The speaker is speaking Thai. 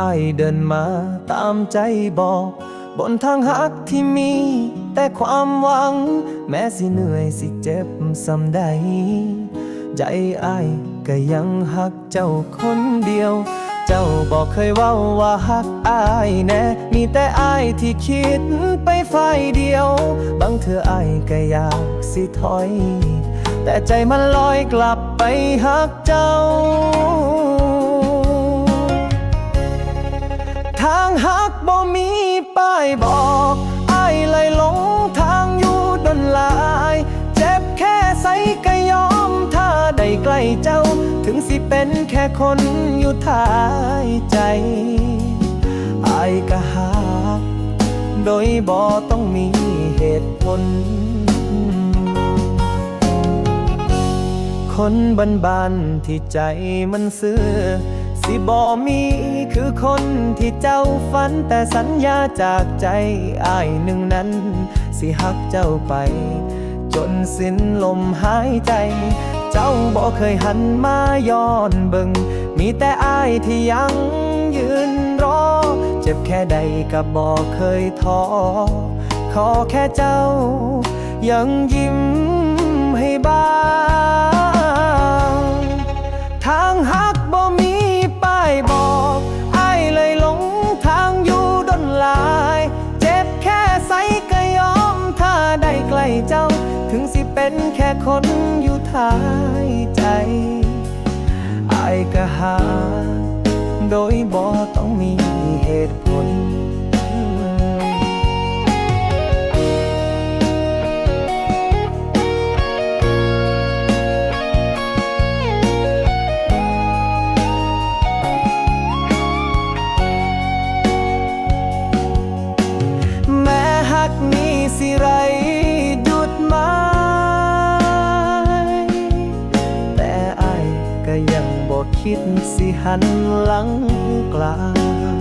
อายเดินมาตามใจบอก บนทางหักที่มี แต่ความหวัง แม้สิเหนื่อยสิเจ็บสำใด ใจอายก็ยังหักเจ้าคนเดียว เจ้าบอกเคยว่าว่าหักอายแน่ มีแต่อายที่คิดไปฝ่ายเดียว บางเธออายก็อยากสิถอย แต่ใจมันลอยกลับไปหักเจ้า บ่มีป้ายบอกไอ้ายเลยหลงทางอยู่ดนลาย เจ็บแค่ใสก็ยอมถ้าได้ใกล้เจ้า ถึงสิเป็นแค่คนอยู่ท้ายใจไอ้ายก็หักโดยบ่ต้องมีเหตุผลคนบันบานๆที่ใจมันซื่อ สิบ่มีคือคนที่เจ้าฝันแต่สัญญาจากใจอ้ายหนึ่งนั้น สิหักเจ้าไป จนสิ้นลมหายใจ เจ้าบ่เคยหันมาย้อนเบิงมีแต่อ้ายที่ยังยืนรอ เจ็บแค่ใดก็บ่เคยท้อขอแค่เจ้ายังยิ้ม เป็นแค่คนอยู่ท้ายใจไอ้ายก็หา โดยบ่ต้องมีเหตุผล คิดสิหันหลังกลาง